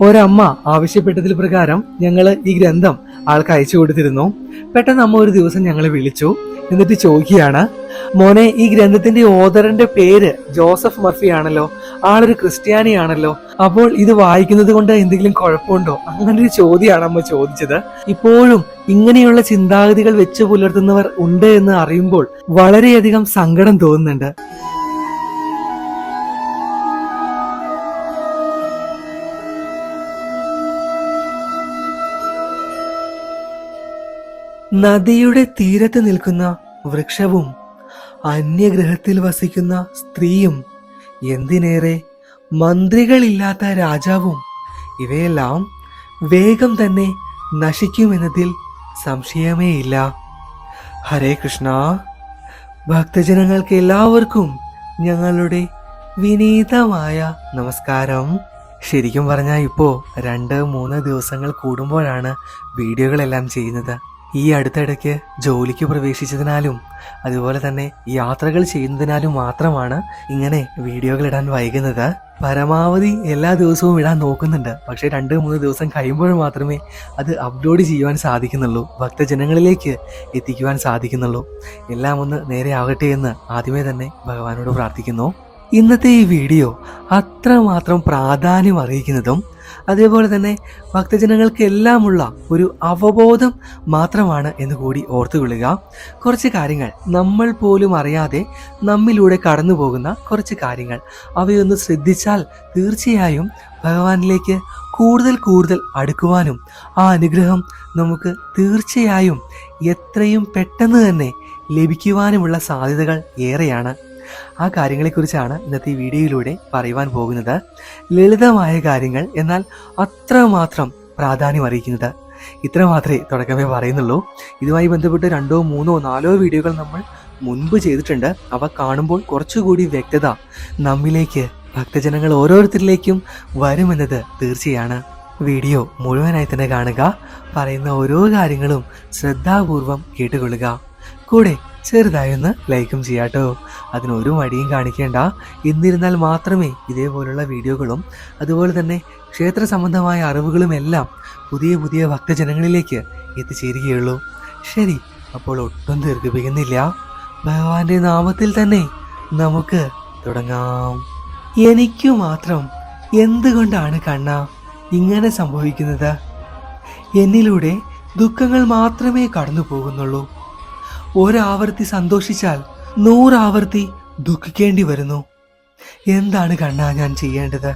ഒരമ്മ ആവശ്യപ്പെട്ടതിൽ പ്രകാരം ഞങ്ങൾ ഈ ഗ്രന്ഥം ആൾക്ക് അയച്ചു കൊടുത്തിരുന്നു. പെട്ടെന്ന് അമ്മ ഒരു ദിവസം ഞങ്ങളെ വിളിച്ചു. എന്നിട്ട് ചോദിക്കുകയാണ് മോനെ ഈ ഗ്രന്ഥത്തിന്റെ ഓതറിന്റെ പേര് ജോസഫ് മർഫി ആണല്ലോ. ആളൊരു ക്രിസ്ത്യാനിയാണല്ലോ. അപ്പോൾ ഇത് വായിക്കുന്നത് കൊണ്ട് എന്തെങ്കിലും കുഴപ്പമുണ്ടോ? അങ്ങനെ ഒരു ചോദ്യമാണ് അമ്മ ചോദിച്ചത്. ഇപ്പോഴും ഇങ്ങനെയുള്ള ചിന്താഗതികൾ വെച്ച് പുലർത്തുന്നവർ ഉണ്ട് എന്ന് അറിയുമ്പോൾ വളരെയധികം സങ്കടം തോന്നുന്നുണ്ട്. നദിയുടെ തീരത്ത് നിൽക്കുന്ന വൃക്ഷവും അന്യഗ്രഹത്തിൽ വസിക്കുന്ന സ്ത്രീയും എന്തിനേറെ മന്ത്രികളില്ലാത്ത രാജാവും ഇവയെല്ലാം വേഗം തന്നെ നശിക്കുമെന്നതിൽ സംശയമേയില്ല ഹരേ കൃഷ്ണ. ഭക്തജനങ്ങൾക്ക് എല്ലാവർക്കും ഞങ്ങളുടെ വിനീതമായ നമസ്കാരം. ശരിക്കും പറഞ്ഞാൽ ഇപ്പോൾ രണ്ട് മൂന്ന് ദിവസങ്ങൾ കൂടുമ്പോഴാണ് വീഡിയോകളെല്ലാം ചെയ്യുന്നത്. ഈ അടുത്തിടയ്ക്ക് ജോലിക്ക് പ്രവേശിച്ചതിനാലും അതുപോലെ തന്നെ യാത്രകൾ ചെയ്യുന്നതിനാലും മാത്രമാണ് ഇങ്ങനെ വീഡിയോകൾ ഇടാൻ വൈകുന്നത്. പരമാവധി എല്ലാ ദിവസവും ഇടാൻ നോക്കുന്നുണ്ട്. പക്ഷേ രണ്ട് മൂന്ന് ദിവസം കഴിയുമ്പോൾ മാത്രമേ അത് അപ്ലോഡ് ചെയ്യുവാൻ സാധിക്കുന്നുള്ളൂ. ഭക്തജനങ്ങളിലേക്ക് എത്തിക്കുവാൻ സാധിക്കുന്നുള്ളൂ. എല്ലാം ഒന്ന് നേരെ ആകട്ടെ എന്ന് ആദ്യമേ തന്നെ ഭഗവാനോട് പ്രാർത്ഥിക്കുന്നു. ഇന്നത്തെ ഈ വീഡിയോ അത്രമാത്രം പ്രാധാന്യം അറിയിക്കുന്നതും അതേപോലെ തന്നെ ഭക്തജനങ്ങൾക്കെല്ലാമുള്ള ഒരു അവബോധം മാത്രമാണ് എന്ന് കൂടി ഓർത്തുകൊള്ളുക കുറച്ച് കാര്യങ്ങൾ നമ്മൾ പോലും അറിയാതെ നമ്മിലൂടെ കടന്നു പോകുന്ന കുറച്ച് കാര്യങ്ങൾ. അവയൊന്ന് ശ്രദ്ധിച്ചാൽ തീർച്ചയായും ഭഗവാനിലേക്ക് കൂടുതൽ കൂടുതൽ അടുക്കുവാനും ആ അനുഗ്രഹം നമുക്ക് തീർച്ചയായും എത്രയും പെട്ടെന്ന് തന്നെ ലഭിക്കുവാനുമുള്ള സാധ്യതകൾ ഏറെയാണ്. ആ കാര്യങ്ങളെക്കുറിച്ചാണ് ഇന്നത്തെ ഈ വീഡിയോയിലൂടെ പറയുവാൻ പോകുന്നത്. ലളിതമായ കാര്യങ്ങൾ എന്നാൽ അത്രമാത്രം പ്രാധാന്യം അറിയിക്കുന്നത് ഇത്ര മാത്രമേ തുടക്കമേ പറയുന്നുള്ളൂ. ഇതുമായി ബന്ധപ്പെട്ട് രണ്ടോ മൂന്നോ നാലോ വീഡിയോകൾ നമ്മൾ മുൻപ് ചെയ്തിട്ടുണ്ട്. അവ കാണുമ്പോൾ കുറച്ചുകൂടി വ്യക്തത നമ്മിലേക്ക് ഭക്തജനങ്ങൾ ഓരോരുത്തരിലേക്കും വരുമെന്നത് തീർച്ചയാണ്. വീഡിയോ മുഴുവനായി തന്നെ കാണുക പറയുന്ന ഓരോ കാര്യങ്ങളും ശ്രദ്ധാപൂർവം കേട്ടുകൊള്ളുക. കൂടെ ചെറുതായൊന്ന് ലൈക്കും ചെയ്യാട്ടോ അതിനൊരു മടിയും കാണിക്കേണ്ട. എന്നിരുന്നാൽ മാത്രമേ ഇതേപോലുള്ള വീഡിയോകളും അതുപോലെ തന്നെ ക്ഷേത്ര സംബന്ധമായ അറിവുകളും എല്ലാം പുതിയ പുതിയ ഭക്തജനങ്ങളിലേക്ക് എത്തിച്ചേരുകയുള്ളൂ. ശരി അപ്പോൾ ഒട്ടും ദീർഘിപ്പിക്കുന്നില്ല. ഭഗവാന്റെ നാമത്തിൽ തന്നെ നമുക്ക് തുടങ്ങാം. എനിക്കു മാത്രം എന്തുകൊണ്ടാണ് കണ്ണ ഇങ്ങനെ സംഭവിക്കുന്നത്? എന്നിലൂടെ ദുഃഖങ്ങൾ മാത്രമേ കടന്നു പോകുന്നുള്ളൂ ഒരാവർത്തി സന്തോഷിച്ചാൽ നൂറാവർത്തി ദുഃഖിക്കേണ്ടി വരുന്നു. എന്താണ് കണ്ണാ ഞാൻ ചെയ്യേണ്ടത്?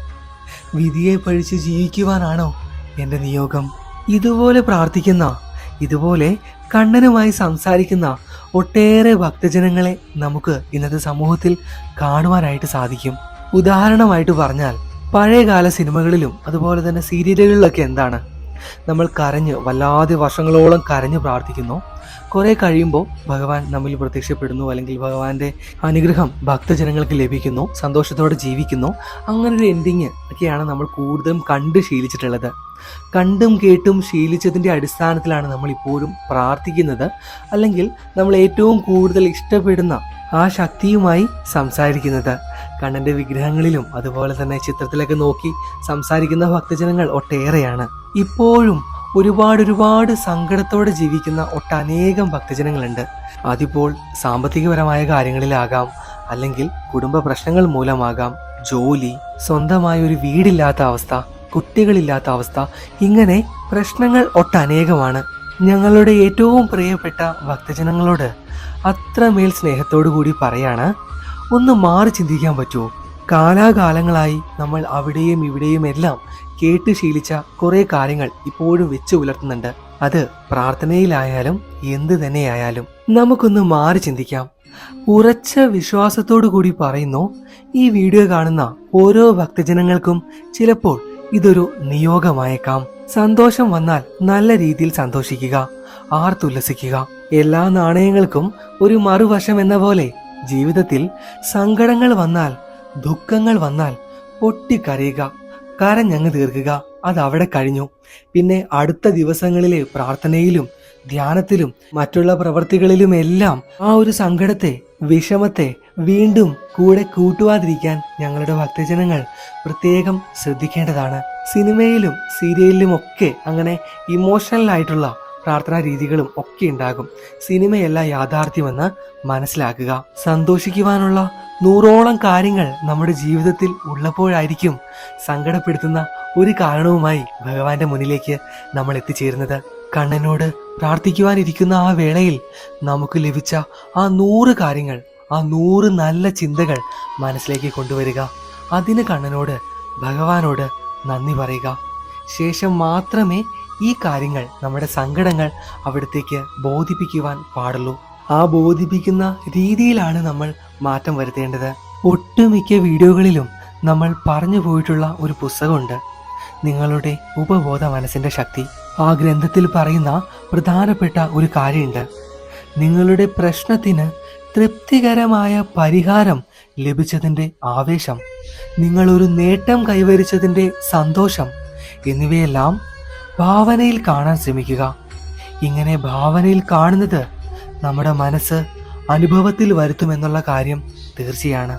വിധിയെ പഴിച്ച് ജീവിക്കുവാനാണോ എന്റെ നിയോഗം? ഇതുപോലെ പ്രാർത്ഥിക്കുന്ന ഇതുപോലെ കണ്ണനുമായി സംസാരിക്കുന്ന ഒട്ടേറെ ഭക്തജനങ്ങളെ നമുക്ക് ഇന്നത്തെ സമൂഹത്തിൽ കാണുവാനായിട്ട് സാധിക്കും. ഉദാഹരണമായിട്ട് പറഞ്ഞാൽ പഴയകാല സിനിമകളിലും അതുപോലെ തന്നെ സീരിയലുകളിലൊക്കെ എന്താണ്? നമ്മൾ കരഞ്ഞ് വല്ലാതെ വർഷങ്ങളോളം കരഞ്ഞ് പ്രാർത്ഥിക്കുന്നു. കുറെ കഴിയുമ്പോൾ ഭഗവാൻ നമ്മിൽ പ്രത്യക്ഷപ്പെടുന്നു അല്ലെങ്കിൽ ഭഗവാന്റെ അനുഗ്രഹം ഭക്തജനങ്ങൾക്ക് ലഭിക്കുന്നു സന്തോഷത്തോടെ ജീവിക്കുന്നു. അങ്ങനെ ഒരു എൻഡിങ് ഒക്കെയാണ് നമ്മൾ കൂടുതലും കണ്ട് ശീലിച്ചിട്ടുള്ളത്. കണ്ടും കേട്ടും ശീലിച്ചതിന്റെ അടിസ്ഥാനത്തിലാണ് നമ്മൾ ഇപ്പോഴും പ്രാർത്ഥിക്കുന്നത്. അല്ലെങ്കിൽ നമ്മൾ ഏറ്റവും കൂടുതൽ ഇഷ്ടപ്പെടുന്ന ആ ശക്തിയുമായി സംസാരിക്കുന്നത്. കണ്ണന്റെ വിഗ്രഹങ്ങളിലും അതുപോലെ തന്നെ ചിത്രത്തിലൊക്കെ നോക്കി സംസാരിക്കുന്ന ഭക്തജനങ്ങൾ ഒട്ടേറെയാണ്. ഇപ്പോഴും ഒരുപാട് ഒരുപാട് സങ്കടത്തോടെ ജീവിക്കുന്ന ഒട്ടനേകം ഭക്തജനങ്ങളുണ്ട്. അതിപ്പോൾ സാമ്പത്തികപരമായ കാര്യങ്ങളിലാകാം അല്ലെങ്കിൽ കുടുംബ പ്രശ്നങ്ങൾ മൂലമാകാം ജോലി സ്വന്തമായ ഒരു വീടില്ലാത്ത അവസ്ഥ കുട്ടികളില്ലാത്ത അവസ്ഥ ഇങ്ങനെ പ്രശ്നങ്ങൾ ഒട്ടനേകമാണ്. ഞങ്ങളുടെ ഏറ്റവും പ്രിയപ്പെട്ട ഭക്തജനങ്ങളോട് അത്രമേൽ സ്നേഹത്തോടു കൂടി പറയാണ് ഒന്ന് മാറി ചിന്തിക്കാൻ പറ്റുമോ? കാലാകാലങ്ങളായി നമ്മൾ അവിടെയും ഇവിടെയും എല്ലാം കേട്ട് ശീലിച്ച കുറേ കാര്യങ്ങൾ ഇപ്പോഴും വെച്ചു പുലർത്തുന്നുണ്ട്. അത് പ്രാർത്ഥനയിലായാലും എന്ത് തന്നെയായാലും നമുക്കൊന്ന് മാറി ചിന്തിക്കാം. ഉറച്ച വിശ്വാസത്തോടു കൂടി പറയുന്നു ഈ വീഡിയോ കാണുന്ന ഓരോ ഭക്തജനങ്ങൾക്കും ചിലപ്പോൾ ഇതൊരു നിയോഗമായേക്കാം. സന്തോഷം വന്നാൽ നല്ല രീതിയിൽ സന്തോഷിക്കുക ആർത്തുല്ലസിക്കുക. എല്ലാ നാണയങ്ങൾക്കും ഒരു മറുവശം എന്ന പോലെ ജീവിതത്തിൽ സങ്കടങ്ങൾ വന്നാൽ ദുഃഖങ്ങൾ വന്നാൽ പൊട്ടിക്കരയുക. കരഞ്ഞങ്ങ് തീർക്കുക അത് അവിടെ കഴിഞ്ഞു. പിന്നെ അടുത്ത ദിവസങ്ങളിലെ പ്രാർത്ഥനയിലും ധ്യാനത്തിലും മറ്റുള്ള പ്രവർത്തികളിലുമെല്ലാം ആ ഒരു സങ്കടത്തെ വിഷമത്തെ വീണ്ടും കൂടെ കൂട്ടുവാതിരിക്കാൻ ഞങ്ങളുടെ ഭക്തജനങ്ങൾ പ്രത്യേകം ശ്രദ്ധിക്കേണ്ടതാണ്. സിനിമയിലും സീരിയലിലും ഒക്കെ അങ്ങനെ ഇമോഷണൽ ആയിട്ടുള്ള പ്രാർത്ഥനാ രീതികളും ഒക്കെ ഉണ്ടാകും. സിനിമയല്ല യാഥാർത്ഥ്യമെന്ന് മനസ്സിലാക്കുക. സന്തോഷിക്കുവാനുള്ള നൂറോളം കാര്യങ്ങൾ നമ്മുടെ ജീവിതത്തിൽ ഉള്ളപ്പോഴായിരിക്കും സങ്കടപ്പെടുത്തുന്ന ഒരു കാരണവുമായി ഭഗവാന്റെ മുന്നിലേക്ക് നമ്മൾ എത്തിച്ചേരുന്നത്. കണ്ണനോട് പ്രാർത്ഥിക്കുവാനിരിക്കുന്ന ആ വേളയിൽ നമുക്ക് ലഭിച്ച ആ നൂറ് കാര്യങ്ങൾ ആ നൂറ് നല്ല ചിന്തകൾ മനസ്സിലേക്ക് കൊണ്ടുവരിക. അതിന് കണ്ണനോട് ഭഗവാനോട് നന്ദി പറയുക. ശേഷം മാത്രമേ ഈ കാര്യങ്ങൾ നമ്മുടെ സങ്കടങ്ങൾ അവിടത്തേക്ക് ബോധിപ്പിക്കുവാൻ പാടുള്ളൂ. ആ ബോധിപ്പിക്കുന്ന രീതിയിലാണ് നമ്മൾ മാറ്റം വരുത്തേണ്ടത്. ഒട്ടുമിക്ക വീഡിയോകളിലും നമ്മൾ പറഞ്ഞു പോയിട്ടുള്ള ഒരു പുസ്തകമുണ്ട്. നിങ്ങളുടെ ഉപബോധ മനസ്സിന്റെ ശക്തി. ആ ഗ്രന്ഥത്തിൽ പറയുന്ന പ്രധാനപ്പെട്ട ഒരു കാര്യമുണ്ട്. നിങ്ങളുടെ പ്രശ്നത്തിന് തൃപ്തികരമായ പരിഹാരം ലഭിച്ചതിന്റെ ആവേശം. നിങ്ങളൊരു നേട്ടം കൈവരിച്ചതിന്റെ സന്തോഷം. എന്നിവയെല്ലാം ഭാവനയിൽ കാണാൻ ശ്രമിക്കുക. ഇങ്ങനെ ഭാവനയിൽ കാണുന്നത് നമ്മുടെ മനസ്സ് അനുഭവത്തിൽ വരുത്തുമെന്നുള്ള കാര്യം തീർച്ചയാണ്.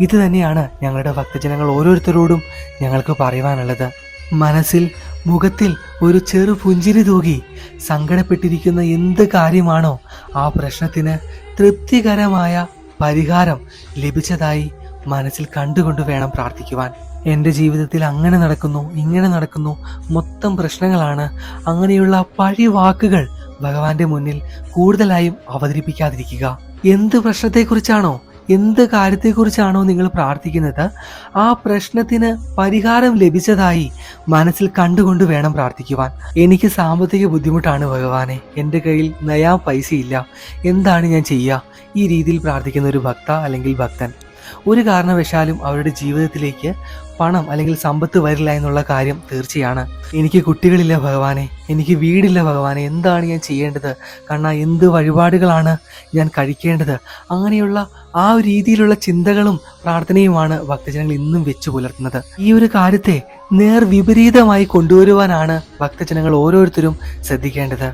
ഇത് തന്നെയാണ് ഞങ്ങളുടെ ഭക്തജനങ്ങൾ ഓരോരുത്തരോടും ഞങ്ങൾക്ക് പറയുവാനുള്ളത്. മനസ്സിൽ മുഖത്തിൽ ഒരു ചെറു പുഞ്ചിരി തൂകി സങ്കടപ്പെട്ടിരിക്കുന്ന എന്ത് കാര്യമാണോ ആ പ്രശ്നത്തിന് തൃപ്തികരമായ പരിഹാരം ലഭിച്ചതായി മനസ്സിൽ കണ്ടുകൊണ്ട് വേണം പ്രാർത്ഥിക്കുവാൻ. എന്റെ ജീവിതത്തിൽ അങ്ങനെ നടക്കുന്നു ഇങ്ങനെ നടക്കുന്നു. മൊത്തം പ്രശ്നങ്ങളാണ്. അങ്ങനെയുള്ള പഴി വാക്കുകൾ ഭഗവാന്റെ മുന്നിൽ കൂടുതലായും അവതരിപ്പിക്കാതിരിക്കുക. എന്ത് പ്രശ്നത്തെക്കുറിച്ചാണോ എന്ത് കാര്യത്തെക്കുറിച്ചാണോ നിങ്ങൾ പ്രാർത്ഥിക്കുന്നത് ആ പ്രശ്നത്തിന് പരിഹാരം ലഭിച്ചതായി മനസ്സിൽ കണ്ടുകൊണ്ട് വേണം പ്രാർത്ഥിക്കുവാൻ. എനിക്ക് സാമ്പത്തിക ബുദ്ധിമുട്ടാണ് ഭഗവാനെ. എന്റെ കയ്യിൽ നയാ പൈസയില്ല. എന്താണ് ഞാൻ ചെയ്യുക? ഈ രീതിയിൽ പ്രാർത്ഥിക്കുന്ന ഒരു ഭക്ത അല്ലെങ്കിൽ ഭക്തൻ. ഒരു കാരണവശാലും അവരുടെ ജീവിതത്തിലേക്ക് പണം അല്ലെങ്കിൽ സമ്പത്ത് വരില്ല എന്നുള്ള കാര്യം തീർച്ചയാണ്. എനിക്ക് കുട്ടികളില്ല ഭഗവാനെ എനിക്ക് വീടില്ല ഭഗവാനെ എന്താണ് ഞാൻ ചെയ്യേണ്ടത്? കണ്ണ എന്ത് വഴിപാടുകളാണ് ഞാൻ കഴിക്കേണ്ടത്? അങ്ങനെയുള്ള ആ ഒരു രീതിയിലുള്ള ചിന്തകളും പ്രാർത്ഥനയുമാണ് ഭക്തജനങ്ങൾ ഇന്നും വെച്ചു പുലർത്തുന്നത്. ഈ ഒരു കാര്യത്തെ നേർ വിപരീതമായി കൊണ്ടുവരുവാനാണ് ഭക്തജനങ്ങൾ ഓരോരുത്തരും ശ്രദ്ധിക്കേണ്ടത്.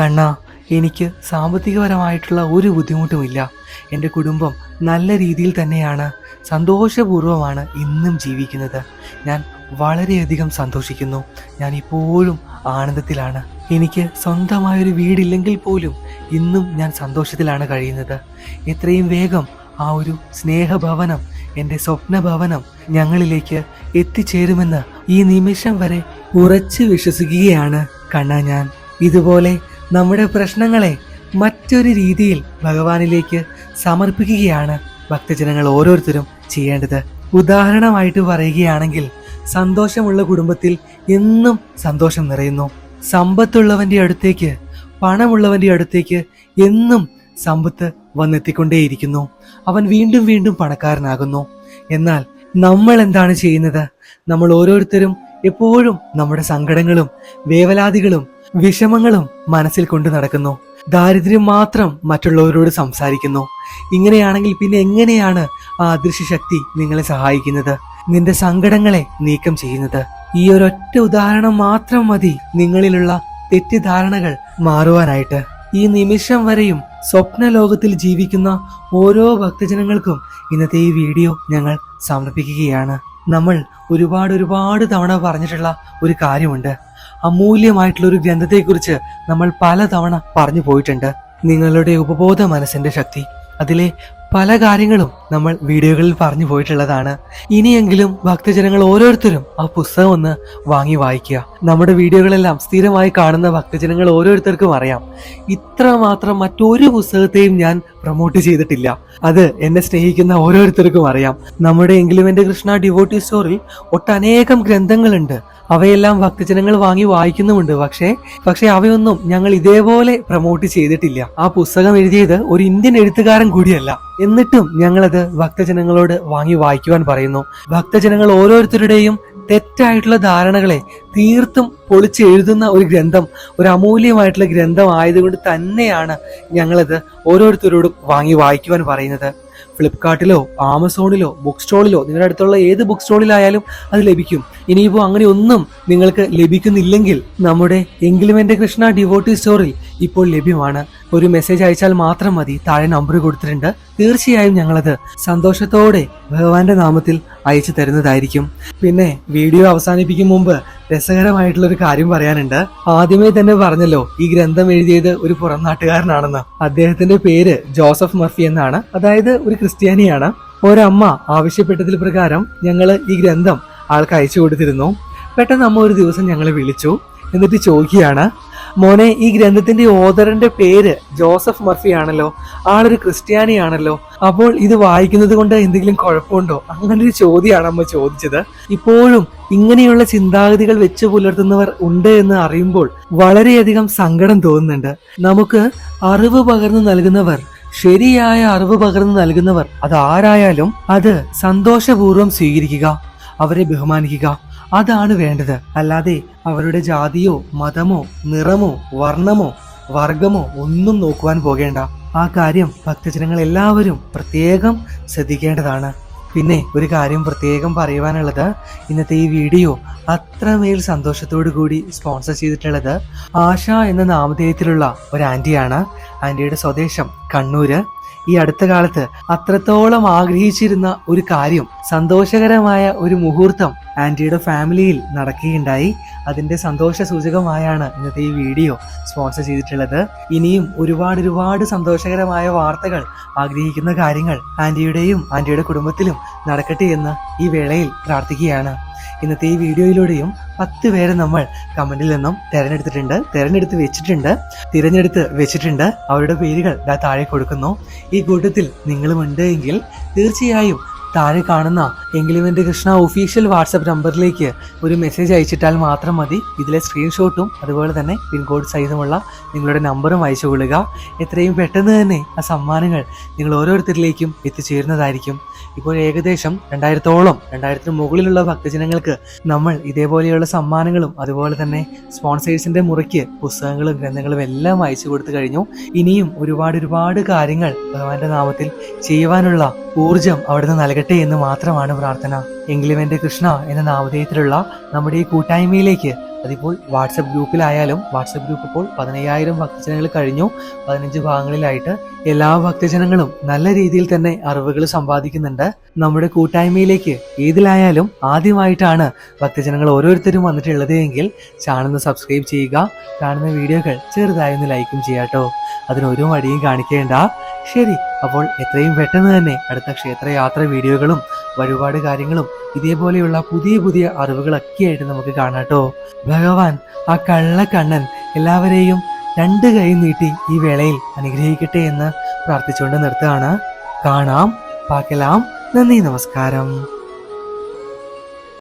കണ്ണ എനിക്ക് സാമ്പത്തികപരമായിട്ടുള്ള ഒരു ബുദ്ധിമുട്ടുമില്ല. എന്റെ കുടുംബം നല്ല രീതിയിൽ തന്നെയാണ്. സന്തോഷപൂർവമാണ് ഇന്നും ജീവിക്കുന്നത്. ഞാൻ വളരെയധികം സന്തോഷിക്കുന്നു. ഞാൻ ഇപ്പോഴും ആനന്ദത്തിലാണ്. എനിക്ക് സ്വന്തമായൊരു വീടില്ലെങ്കിൽ പോലും ഇന്നും ഞാൻ സന്തോഷത്തിലാണ് കഴിയുന്നത്. എത്രയും വേഗം ആ ഒരു സ്നേഹഭവനം എന്റെ സ്വപ്നഭവനം ഞങ്ങളിലേക്ക് എത്തിച്ചേരുമെന്ന് ഈ നിമിഷം വരെ ഉറച്ചു വിശ്വസിക്കുകയാണ് കണ്ണ ഞാൻ. ഇതുപോലെ നമ്മുടെ പ്രശ്നങ്ങളെ മറ്റൊരു രീതിയിൽ ഭഗവാനിലേക്ക് സമർപ്പിക്കുകയാണ് ഭക്തജനങ്ങൾ ഓരോരുത്തരും ചെയ്യേണ്ടത്. ഉദാഹരണമായിട്ട് പറയുകയാണെങ്കിൽ സന്തോഷമുള്ള കുടുംബത്തിൽ എന്നും സന്തോഷം നിറയുന്നു. സമ്പത്തുള്ളവന്റെ അടുത്തേക്ക് പണമുള്ളവന്റെ അടുത്തേക്ക് എന്നും സമ്പത്ത് വന്നെത്തിക്കൊണ്ടേയിരിക്കുന്നു. അവൻ വീണ്ടും വീണ്ടും പണക്കാരനാകുന്നു. എന്നാൽ നമ്മൾ എന്താണ് ചെയ്യുന്നത്? നമ്മൾ ഓരോരുത്തരും എപ്പോഴും നമ്മുടെ സങ്കടങ്ങളും വേവലാതികളും വിഷമങ്ങളും മനസ്സിൽ കൊണ്ടു നടക്കുന്നു. ദാരിദ്ര്യം മാത്രം മറ്റുള്ളവരോട് സംസാരിക്കുന്നു. ഇങ്ങനെയാണെങ്കിൽ പിന്നെ എങ്ങനെയാണ് ആ അദൃശ്യ ശക്തി നിങ്ങളെ സഹായിക്കുന്നത്? നിന്റെ സങ്കടങ്ങളെ നീക്കം ചെയ്യുന്നത്. ഈ ഒരൊറ്റ ഉദാഹരണം മാത്രം മതി നിങ്ങളിലുള്ള തെറ്റിദ്ധാരണകൾ മാറുവാനായിട്ട്. ഈ നിമിഷം വരെയും സ്വപ്ന ലോകത്തിൽ ജീവിക്കുന്ന ഓരോ ഭക്തജനങ്ങൾക്കും ഇന്നത്തെ ഈ വീഡിയോ ഞങ്ങൾ സമർപ്പിക്കുകയാണ്. നമ്മൾ ഒരുപാട് ഒരുപാട് തവണ പറഞ്ഞിട്ടുള്ള ഒരു കാര്യമുണ്ട്. അമൂല്യമായിട്ടുള്ള ഒരു ഗ്രന്ഥത്തെക്കുറിച്ച് നമ്മൾ പലതവണ പറഞ്ഞു പോയിട്ടുണ്ട്. നിങ്ങളുടെ ഉപബോധ മനസ്സിന്റെ ശക്തി അതിലെ പല കാര്യങ്ങളും നമ്മൾ വീഡിയോകളിൽ പറഞ്ഞു പോയിട്ടുള്ളതാണ്. ഇനിയെങ്കിലും ഭക്തജനങ്ങൾ ഓരോരുത്തരും ആ പുസ്തകം ഒന്ന് വാങ്ങി വായിക്കുക. നമ്മുടെ വീഡിയോകളെല്ലാം സ്ഥിരമായി കാണുന്ന ഭക്തജനങ്ങൾ ഓരോരുത്തർക്കും അറിയാം. ഇത്ര മാത്രം മറ്റൊരു പുസ്തകത്തെയും ഞാൻ പ്രൊമോട്ട് ചെയ്തിട്ടില്ല. അത് എന്നെ സ്നേഹിക്കുന്ന ഓരോരുത്തർക്കും അറിയാം. നമ്മുടെ എങ്കിലും എന്റെ കൃഷ്ണ ഡിവോട്ടി സ്റ്റോറിൽ ഒട്ടനേകം ഗ്രന്ഥങ്ങളുണ്ട്. അവയെല്ലാം ഭക്തജനങ്ങൾ വാങ്ങി വായിക്കുന്നുമുണ്ട്. പക്ഷേ പക്ഷേ അവയൊന്നും ഞങ്ങൾ ഇതേപോലെ പ്രൊമോട്ട് ചെയ്തിട്ടില്ല. ആ പുസ്തകം എഴുതിയത് ഒരു ഇന്ത്യൻ എഴുത്തുകാരൻ കൂടിയല്ല. എന്നിട്ടും ഞങ്ങളത് ഭക്തജനങ്ങളോട് വാങ്ങി വായിക്കുവാൻ പറയുന്നു. ഭക്തജനങ്ങൾ ഓരോരുത്തരുടെയും തെറ്റായിട്ടുള്ള ധാരണകളെ തീർത്തും പൊളിച്ചെഴുതുന്ന ഒരു ഗ്രന്ഥം ഒരു അമൂല്യമായിട്ടുള്ള ഗ്രന്ഥം ആയതുകൊണ്ട് തന്നെയാണ് ഞങ്ങളത് ഓരോരുത്തരോടും വാങ്ങി വായിക്കുവാൻ പറയുന്നത്. ഫ്ലിപ്കാർട്ടിലോ ആമസോണിലോ ബുക്ക് സ്റ്റോളിലോ നിങ്ങളുടെ അടുത്തുള്ള ഏത് ബുക്ക് സ്റ്റോളിലായാലും അത് ലഭിക്കും. ഇനിയിപ്പോൾ അങ്ങനെ ഒന്നും നിങ്ങൾക്ക് ലഭിക്കുന്നില്ലെങ്കിൽ നമ്മുടെ എങ്കിലും എന്റെ കൃഷ്ണ ഡിവോട്ടി സ്റ്റോറിൽ ഇപ്പോൾ ലഭ്യമാണ്. ഒരു മെസ്സേജ് അയച്ചാൽ മാത്രം മതി. താഴെ നമ്പർ കൊടുത്തിട്ടുണ്ട്. തീർച്ചയായും ഞങ്ങളത് സന്തോഷത്തോടെ ഭഗവാന്റെ നാമത്തിൽ അയച്ചു തരുന്നതായിരിക്കും. പിന്നെ വീഡിയോ അവസാനിപ്പിക്കും മുമ്പ് രസകരമായിട്ടുള്ള ഒരു കാര്യം പറയാനുണ്ട്. ആദ്യമേ തന്നെ പറഞ്ഞല്ലോ ഈ ഗ്രന്ഥം എഴുതിയത് ഒരു പുറം നാട്ടുകാരനാണെന്ന്. അദ്ദേഹത്തിന്റെ പേര് ജോസഫ് മർഫി എന്നാണ്. അതായത് ഒരു ക്രിസ്ത്യാനിയാണ്. ഒരമ്മ ആവശ്യപ്പെട്ടതിൽ പ്രകാരം ഞങ്ങൾ ഈ ഗ്രന്ഥം ആൾക്ക് അയച്ചു കൊടുത്തിരുന്നു. പെട്ടെന്ന് അമ്മ ഒരു ദിവസം ഞങ്ങളെ വിളിച്ചു. എന്നിട്ട് ചോദിക്കുകയാണ് മോനെ ഈ ഗ്രന്ഥത്തിന്റെ ഓദറിന്റെ പേര് ജോസഫ് മർഫി ആണല്ലോ. ആളൊരു ക്രിസ്ത്യാനിയാണല്ലോ. അപ്പോൾ ഇത് വായിക്കുന്നത് കൊണ്ട് എന്തെങ്കിലും കുഴപ്പമുണ്ടോ? അങ്ങനെ ഒരു ചോദ്യമാണ് അമ്മ ചോദിച്ചത്. ഇപ്പോഴും ഇങ്ങനെയുള്ള ചിന്താഗതികൾ വെച്ച് പുലർത്തുന്നവർ ഉണ്ട് എന്ന് അറിയുമ്പോൾ വളരെയധികം സങ്കടം തോന്നുന്നുണ്ട്. നമുക്ക് അറിവ് പകർന്നു നൽകുന്നവർ ശരിയായ അറിവ് പകർന്നു നൽകുന്നവർ അത് ആരായാലും അത് സന്തോഷപൂർവം സ്വീകരിക്കുക അവരെ ബഹുമാനിക്കുക അതാണ് വേണ്ടത്. അല്ലാതെ അവരുടെ ജാതിയോ മതമോ നിറമോ വർണമോ വർഗമോ ഒന്നും നോക്കുവാൻ പോകേണ്ട. ആ കാര്യം ഭക്തജനങ്ങൾ എല്ലാവരും പ്രത്യേകം ശ്രദ്ധിക്കേണ്ടതാണ്. പിന്നെ ഒരു കാര്യം പ്രത്യേകം പറയുവാനുള്ളത് ഇന്നത്തെ ഈ വീഡിയോ അത്രമേൽ സന്തോഷത്തോടു കൂടി സ്പോൺസർ ചെയ്തിട്ടുള്ളത് ആശ എന്ന നാമധേയത്തിലുള്ള ഒരു ആന്റിയാണ് ആന്റിയുടെ സ്വദേശം കണ്ണൂര്. ഈ അടുത്ത കാലത്ത് അത്രത്തോളം ആഗ്രഹിച്ചിരുന്ന ഒരു കാര്യം സന്തോഷകരമായ ഒരു മുഹൂർത്തം ആന്റിയുടെ ഫാമിലിയിൽ നടക്കുകയുണ്ടായി. അതിന്റെ സന്തോഷ സൂചകമായാണ് ഇന്നത്തെ ഈ വീഡിയോ സ്പോൺസർ ചെയ്തിട്ടുള്ളത്. ഇനിയും ഒരുപാട് ഒരുപാട് സന്തോഷകരമായ വാർത്തകൾ ആഗ്രഹിക്കുന്ന കാര്യങ്ങൾ ആന്റിയുടെയും ആന്റിയുടെ കുടുംബത്തിലും നടക്കട്ടെ എന്ന് ഈ വേളയിൽ പ്രാർത്ഥിക്കുകയാണ്. ഇന്നത്തെ ഈ വീഡിയോയിലൂടെയും പത്ത് പേരെ നമ്മൾ കമന്റിൽ നിന്നും തിരഞ്ഞെടുത്തിട്ടുണ്ട് തിരഞ്ഞെടുത്ത് വെച്ചിട്ടുണ്ട് തിരഞ്ഞെടുത്ത് വെച്ചിട്ടുണ്ട്. അവരുടെ പേരുകൾ താഴെ കൊടുക്കുന്നു. ഈ കൂട്ടത്തിൽ നിങ്ങളുമുണ്ട് എങ്കിൽ തീർച്ചയായും താഴെ കാണുന്ന എങ്കിലും എന്റെ കൃഷ്ണ ഒഫീഷ്യൽ വാട്സപ്പ് നമ്പറിലേക്ക് ഒരു മെസ്സേജ് അയച്ചിട്ടാൽ മാത്രം മതി. ഇതിലെ സ്ക്രീൻഷോട്ടും അതുപോലെ തന്നെ പിൻകോഡ് സഹിതമുള്ള നിങ്ങളുടെ നമ്പറും അയച്ചു കൊള്ളുക എത്രയും പെട്ടെന്ന് തന്നെ ആ സമ്മാനങ്ങൾ നിങ്ങൾ ഓരോരുത്തരിലേക്കും എത്തിച്ചേരുന്നതായിരിക്കും. ഇപ്പോൾ ഏകദേശം രണ്ടായിരത്തോളം രണ്ടായിരത്തിന് മുകളിലുള്ള ഭക്തജനങ്ങൾക്ക് നമ്മൾ ഇതേപോലെയുള്ള സമ്മാനങ്ങളും അതുപോലെ തന്നെ സ്പോൺസേഴ്സിന്റെ മുറയ്ക്ക് പുസ്തകങ്ങളും ഗ്രന്ഥങ്ങളും എല്ലാം അയച്ചു കൊടുത്തു കഴിഞ്ഞു. ഇനിയും ഒരുപാട് ഒരുപാട് കാര്യങ്ങൾ ഭഗവാന്റെ നാമത്തിൽ ചെയ്യുവാനുള്ള ഊർജം അവിടുന്ന് നൽകട്ടെ. എന്ന് മാത്രമാണ് പ്രാർത്ഥന. എങ്കിലും എന്റെ കൃഷ്ണ എന്ന നാമധേയത്തിലുള്ള നമ്മുടെ ഈ കൂട്ടായ്മയിലേക്ക് അതിപ്പോൾ വാട്സപ്പ് ഗ്രൂപ്പിലായാലും വാട്സപ്പ് ഗ്രൂപ്പ് ഇപ്പോൾ പതിനയ്യായിരം ഭക്തജനങ്ങൾ കഴിഞ്ഞു. പതിനഞ്ച് ഭാഗങ്ങളിലായിട്ട് എല്ലാ ഭക്തജനങ്ങളും നല്ല രീതിയിൽ തന്നെ അറിവുകൾ സമ്പാദിക്കുന്നുണ്ട്. നമ്മുടെ കൂട്ടായ്മയിലേക്ക് ഏതിലായാലും ആദ്യമായിട്ടാണ് ഭക്തജനങ്ങൾ ഓരോരുത്തരും വന്നിട്ടുള്ളത് എങ്കിൽ ചാനൽ സബ്സ്ക്രൈബ് ചെയ്യുക കാണുന്ന വീഡിയോകൾ ചെറുതായി ഒന്ന് ലൈക്കും ചെയ്യാട്ടോ. അതിനൊരു മടിയും കാണിക്കേണ്ട. ശരി അപ്പോൾ എത്രയും പെട്ടെന്ന് തന്നെ അടുത്ത ക്ഷേത്രയാത്ര വീഡിയോകളും വഴിപാട് കാര്യങ്ങളും ഇതേപോലെയുള്ള പുതിയ പുതിയ അറിവുകളൊക്കെ ആയിട്ട് നമുക്ക് കാണാട്ടോ ഭഗവാൻ ആ കള്ളക്കണ്ണൻ എല്ലാവരെയും രണ്ട് കൈ നീട്ടി ഈ വേളയിൽ അനുഗ്രഹിക്കട്ടെ എന്ന് പ്രാർത്ഥിച്ചുകൊണ്ട് നിർത്തുകയാണ്. കാണാം പാക്കലാം. നന്ദി നമസ്കാരം.